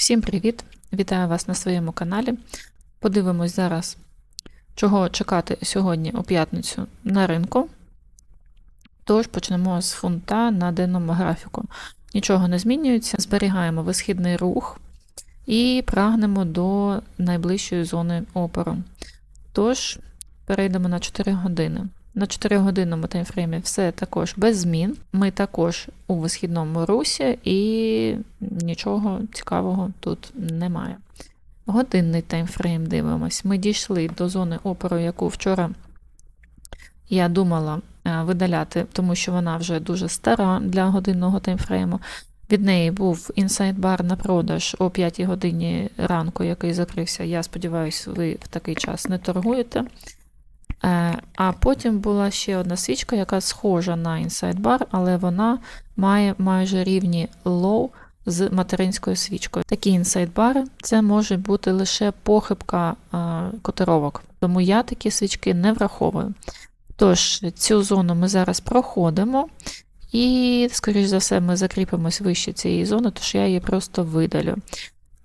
Всім привіт! Вітаю вас на своєму каналі. Подивимось зараз, чого чекати сьогодні у п'ятницю на ринку. Тож почнемо з фунта на денному графіку. Нічого не змінюється, зберігаємо висхідний рух і прагнемо до найближчої зони опору. Тож, перейдемо на 4 години. На 4 годинному таймфреймі все також без змін. Ми також у висхідному русі і нічого цікавого тут немає. Годинний таймфрейм дивимось. Ми дійшли до зони опору, яку вчора я думала е, видаляти, тому що вона вже дуже стара для годинного таймфрейму. Від неї був інсайд-бар на продаж о 5 годині ранку, який закрився. Я сподіваюся, ви в такий час не торгуєте. Е, А потім була ще одна свічка, яка схожа на Inside Bar, але вона має майже рівні лоу з материнською свічкою. Такі інсайд-бари це може бути лише похибка е, котировок, тому я такі свічки не враховую. Тож, цю зону ми зараз проходимо, і, скоріш за все, ми закріпимось вище цієї зони, тож я її просто видалю.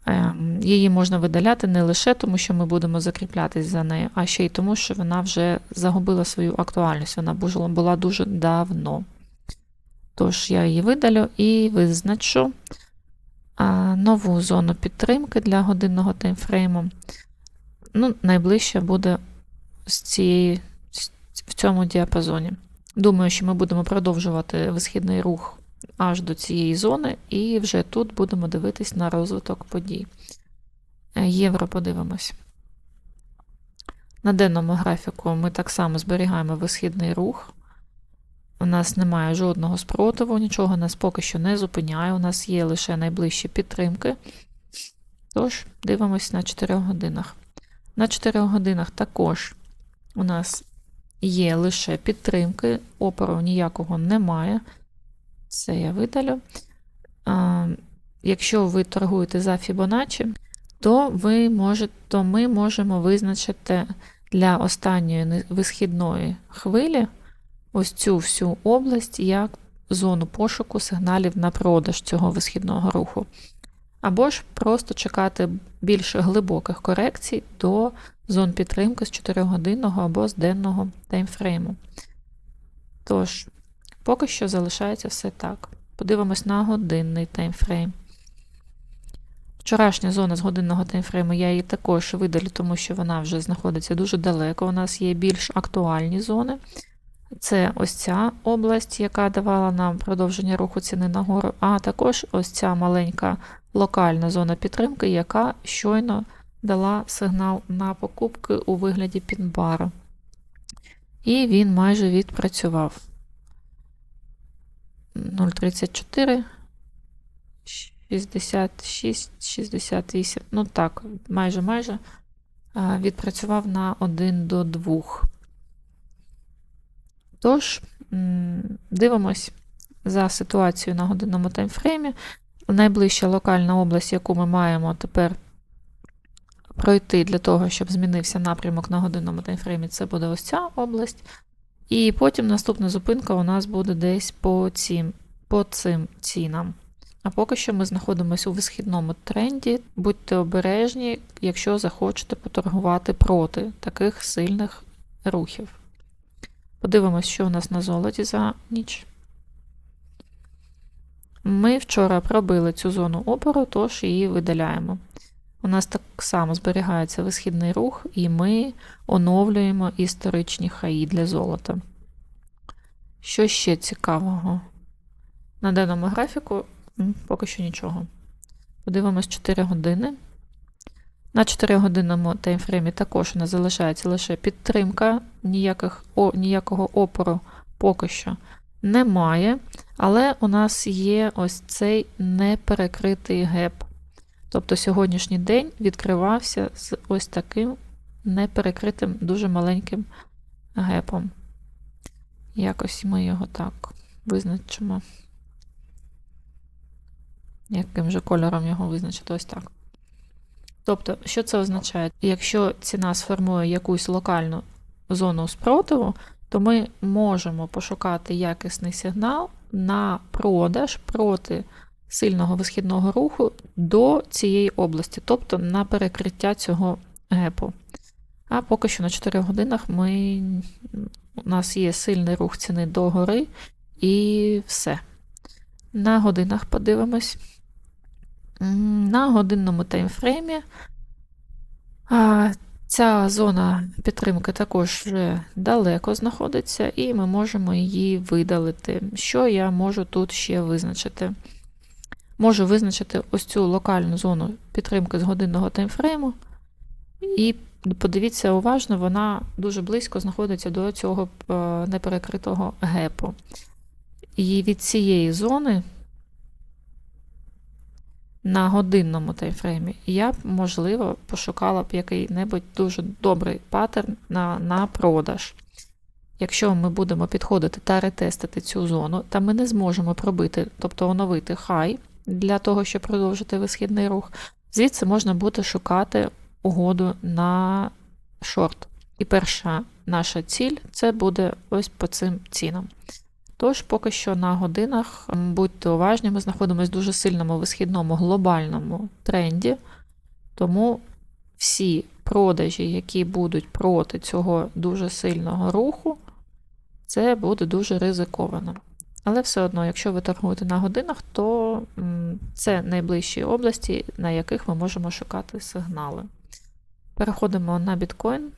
Ем, Її можна видаляти не лише тому, що ми будемо закріплятись за нею, а ще й тому, що вона вже загубила свою актуальність. Вона була дуже давно. Тож я її видалю і визначу нову зону підтримки для годинного таймфрейму. Ну, Найближче буде з цієї, в цьому діапазоні. Думаю, що ми будемо продовжувати висхідний рух аж до цієї зони, і вже тут будемо дивитись на розвиток подій. Е, євро подивимось. На денному графіку ми так само зберігаємо висхідний рух. У нас немає жодного спротиву, нічого нас поки що не зупиняє. У нас є лише найближчі підтримки. Тож, дивимось на 4 годинах. На 4 годинах також у нас є лише підтримки, опору ніякого немає. Це я видалю. Якщо ви торгуєте за Fibonacci, то ви можете, то ми можемо визначити для останньої висхідної хвилі ось цю всю область як зону пошуку сигналів на продаж цього висхідного руху. Або ж просто чекати більш глибоких корекцій до зон підтримки з 4-годинного або з денного таймфрейму. Тож, Поки що залишається все так. Подивимось на годинний таймфрейм. Вчорашня зона з годинного таймфрейму я її також видалю, тому що вона вже знаходиться дуже далеко. У нас є більш актуальні зони. Це ось ця область, яка давала нам продовження руху ціни нагору, а також ось ця маленька локальна зона підтримки, яка щойно дала сигнал на покупки у вигляді пінбара. І він майже відпрацював. 0,34, 66, 68. Ну так, майже майже відпрацював на 1 до 2. Тож, дивимось за ситуацією на годинному таймфреймі. Найближча локальна область, яку ми маємо тепер пройти для того, щоб змінився напрямок на годинному таймфреймі, це буде ось ця область. І потім наступна зупинка у нас буде десь по цим, по цим цінам. А поки що ми знаходимося у висхідному тренді. Будьте обережні, якщо захочете поторгувати проти таких сильних рухів. Подивимось, що у нас на золоті за ніч. Ми вчора пробили цю зону опору, тож її видаляємо. У нас так само зберігається висхідний рух, і ми оновлюємо історичні хаї для золота. Що ще цікавого? На даному графіку поки що нічого. Подивимось 4 години. На 4 годинному таймфреймі також у нас залишається лише підтримка, ніяких, о, ніякого опору поки що немає. Але у нас є ось цей неперекритий геп. Тобто сьогоднішній день відкривався з ось таким неперекритим, дуже маленьким гепом. Якось ми його так визначимо. Яким же кольором його визначити? Ось так. Тобто, що це означає? Якщо ціна сформує якусь локальну зону спротиву, то ми можемо пошукати якісний сигнал на продаж проти сильного висхідного руху до цієї області, тобто на перекриття цього гепу. А поки що на 4 годинах ми, у нас є сильний рух ціни догори і все. На годинах подивимось. На годинному таймфреймі ця зона підтримки також вже далеко знаходиться, і ми можемо її видалити. Що я можу тут ще визначити? Можу визначити ось цю локальну зону підтримки з годинного таймфрейму. І подивіться уважно, вона дуже близько знаходиться до цього е, неперекритого гепу. І від цієї зони на годинному таймфреймі я б, можливо, пошукала б який-небудь дуже добрий паттерн на, на продаж. Якщо ми будемо підходити та ретестити цю зону, та ми не зможемо пробити, тобто оновити хай для того, щоб продовжити висхідний рух, звідси можна буде шукати угоду на шорт. І перша наша ціль це буде ось по цим цінам. Тож, поки що на годинах будьте уважні, ми знаходимося в дуже сильному висхідному глобальному тренді, тому всі продажі, які будуть проти цього дуже сильного руху, це буде дуже ризиковано. Але все одно, якщо ви торгуєте на годинах, то це найближчі області, на яких ми можемо шукати сигнали. Переходимо на біткоін.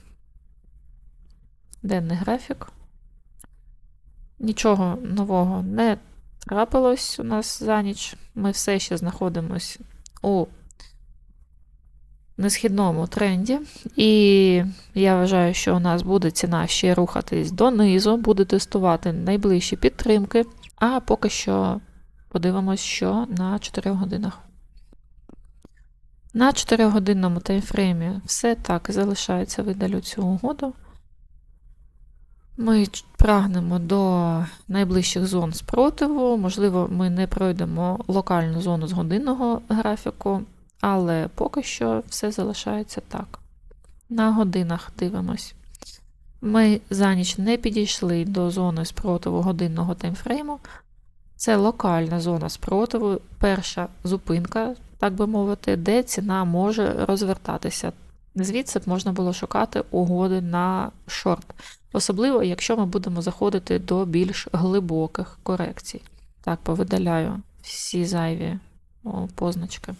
Денний графік. Нічого нового не трапилось у нас за ніч. Ми все ще знаходимося у несхідному тренді. І я вважаю, що у нас буде ціна ще рухатись донизу, буде тестувати найближчі підтримки. А поки що подивимось, що на 4 годинах. На 4-годинному таймфреймі все так залишається, видалю цю угоду. Ми прагнемо до найближчих зон спротиву. Можливо, ми не пройдемо локальну зону з годинного графіку, але поки що все залишається так. На годинах дивимось. Ми за ніч не підійшли до зони спротиву годинного таймфрейму. Це локальна зона спротиву, перша зупинка, так би мовити, де ціна може розвертатися. Звідси б можна було шукати угоди на шорт. Особливо, якщо ми будемо заходити до більш глибоких корекцій. Так, повидаляю всі зайві позначки.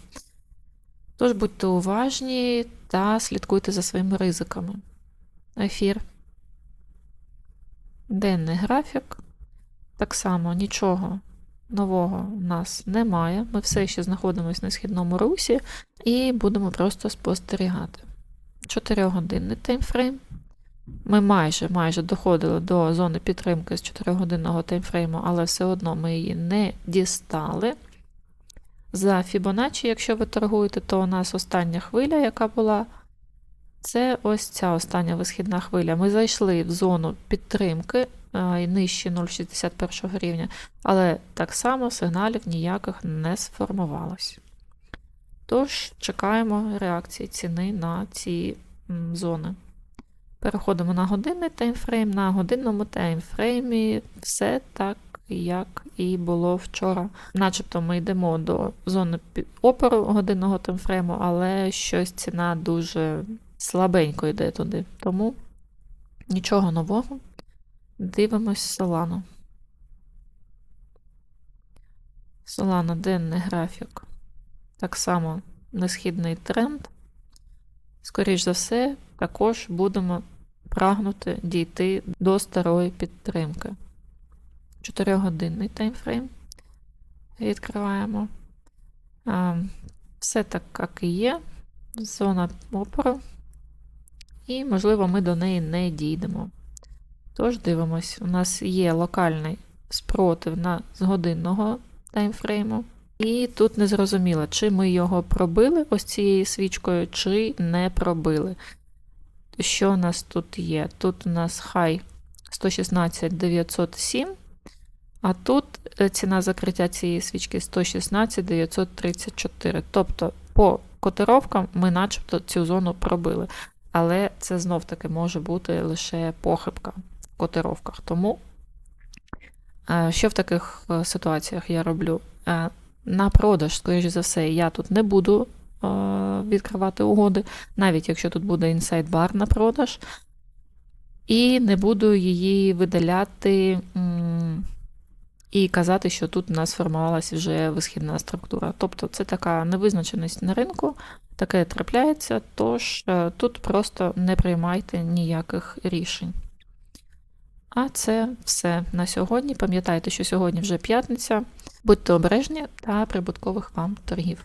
Тож будьте уважні та слідкуйте за своїми ризиками. Ефір. Денний графік. Так само нічого нового у нас немає. Ми все ще знаходимося на східному русі і будемо просто спостерігати. 4-годинний таймфрейм. Ми майже майже доходили до зони підтримки з 4-годинного таймфрейму, але все одно ми її не дістали. За Fibonacci, якщо ви торгуєте, то у нас остання хвиля, яка була, це ось ця остання висхідна хвиля. Ми зайшли в зону підтримки а, і нижче 0,61 рівня, але так само сигналів ніяких не сформувалось. Тож, чекаємо реакції ціни на ці зони. Переходимо на годинний таймфрейм. На годинному таймфреймі все так, як і було вчора. Начебто ми йдемо до зони опору годинного таймфрейму, але щось ціна дуже слабенько йде туди. Тому нічого нового. Дивимось Solana. Solana денний графік. Так само несхідний тренд. Скоріш за все, також будемо прагнути дійти до старої підтримки. 4-годинний таймфрейм. Відкриваємо. Все так, як і є. Зона опору. І, можливо, ми до неї не дійдемо. Тож дивимось, у нас є локальний спротив на з годинного таймфрейму. І тут не зрозуміло, чи ми його пробили ось цією свічкою, чи не пробили. Що у нас тут є? Тут у нас хай 116 907, а тут е, ціна закриття цієї свічки 116 934. Тобто, по котировкам ми начебто цю зону пробили. Але це знов-таки може бути лише похибка в котировках. Тому, е, що в таких е, ситуаціях я роблю? На продаж, скоріш за все, я тут не буду відкривати угоди, навіть якщо тут буде інсайд бар на продаж. І не буду її видаляти і казати, що тут у нас сформувалася вже висхідна структура. Тобто це така невизначеність на ринку, таке трапляється, тож е, тут просто не приймайте ніяких рішень. А це все на сьогодні. Пам'ятайте, що сьогодні вже п'ятниця. Будьте обережні та прибуткових вам торгів.